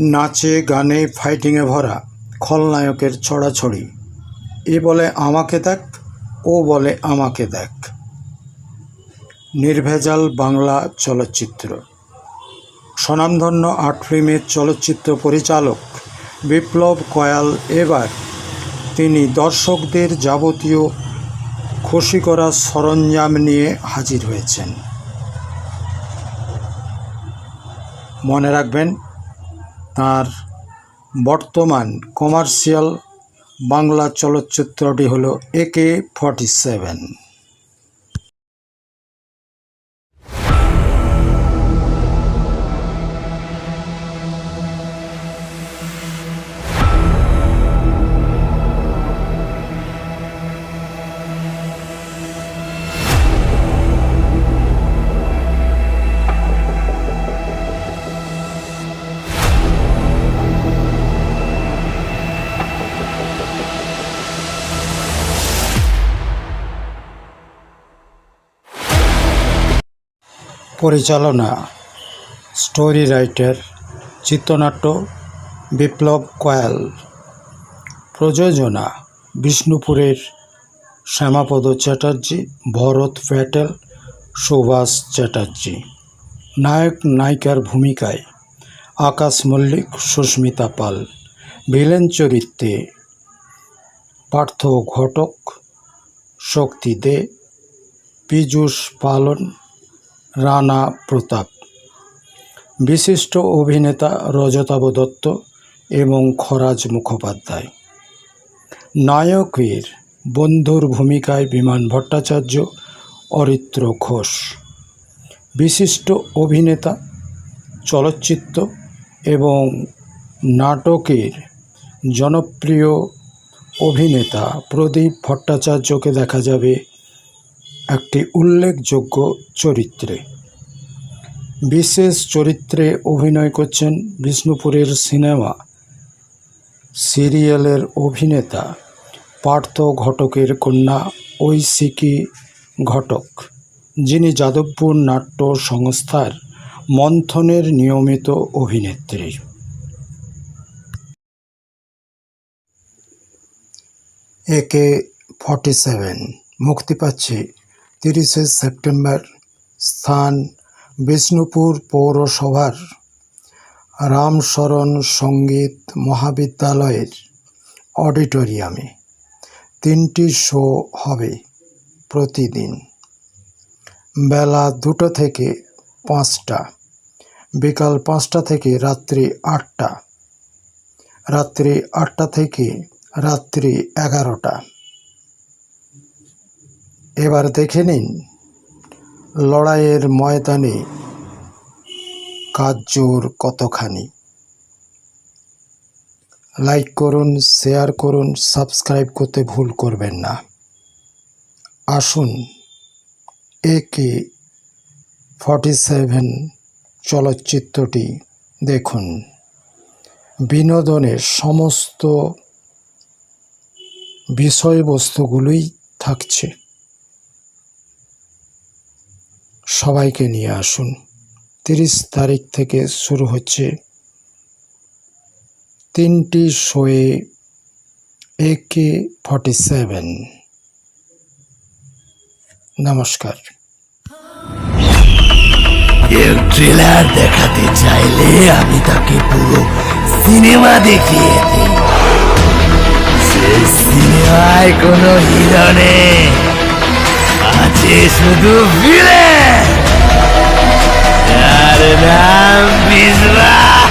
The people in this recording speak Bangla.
নাচে, গানে ফাইটিংয়ে ভরা খলনায়কের ছড়াছড়ি। এ বলে আমাকে দেখ, ও বলে আমাকে দেখ। নির্ভেজাল বাংলা চলচ্চিত্র। স্বনামধন্য আট ফিল্মের চলচ্চিত্র পরিচালক বিপ্লব কয়াল এবার তিনি দর্শকদের যাবতীয় খুশি করা সরঞ্জাম নিয়ে হাজির হয়েছেন। মনে রাখবেন তার বর্তমান কমার্শিয়াল বাংলা চলচ্চিত্রটি হলো একে ফর্টি সেভেন। পরিচালনা, স্টোরি রাইটার, চিত্রনাট্য বিপ্লব কয়াল। প্রযোজনা, বিষ্ণুপুরের শ্যামাপদ চ্যাটার্জি, ভরত প্যাটেল, সুভাষ চ্যাটার্জি। নায়ক নায়িকার ভূমিকায় আকাশ মল্লিক, সুস্মিতা পাল। ভিলেন চরিত্রে পার্থ ঘটক, শক্তি দে, পীযূষ পালন রানা প্রতাপ। বিশিষ্ট অভিনেতা রজতাভ দত্ত এবং খরাজ মুখোপাধ্যায়। নায়কের বন্ধুর ভূমিকায় বিমান ভট্টাচার্য, অরিত্র ঘোষ। বিশিষ্ট অভিনেতা, চলচ্চিত্র এবং নাটকের জনপ্রিয় অভিনেতা প্রদীপ ভট্টাচার্যকে দেখা যাবে একটি উল্লেখযোগ্য চরিত্রে। বিশেষ চরিত্রে অভিনয় করছেন বিষ্ণুপুরের সিনেমা সিরিয়ালের অভিনেতা, পার্থ ঘটকের কন্যা ঐশিকি ঘটক, যিনি যাদবপুর নাট্য সংস্থার মন্থনের নিয়মিত অভিনেত্রী। একে ফর্টি সেভেন, মুক্তি পাচ্ছে তিরিশে সেপ্টেম্বর স্থান বিষ্ণুপুর পৌরসভার রামশরণ সংগীত মহাবিদ্যালয়ের অডিটোরিয়ামে। তিনটি শো হবে প্রতিদিন। বেলা দুটো থেকে পাঁচটা, বিকাল পাঁচটা থেকে রাত্রি আটটা রাত্রি আটটা থেকে রাত্রি এগারোটা। এবার দেখে নিন লড়াইয়ের ময়দানে কাজ জোর কতখানি। লাইক করুন শেয়ার করুন সাবস্ক্রাইব করতে ভুল করবেন না। আসুন, একে ফর্টি সেভেন চলচ্চিত্রটি দেখুন। বিনোদনের সমস্ত বিষয়বস্তুগুলোই থাকছে। সবাইকে নিয়ে আসুন। তিরিশ তারিখ থেকে শুরু হচ্ছে তিনটি শোয়ে একে ফর্টি সেভেন। নমস্কার। এর ট্রেলার দেখাতে চাইলে আমি তাকে পুরো সিনেমা দেখিয়ে দিই। সিনেমায় কোনো হিরো নেই। আছে শুধু ভিলেন Lamb is love.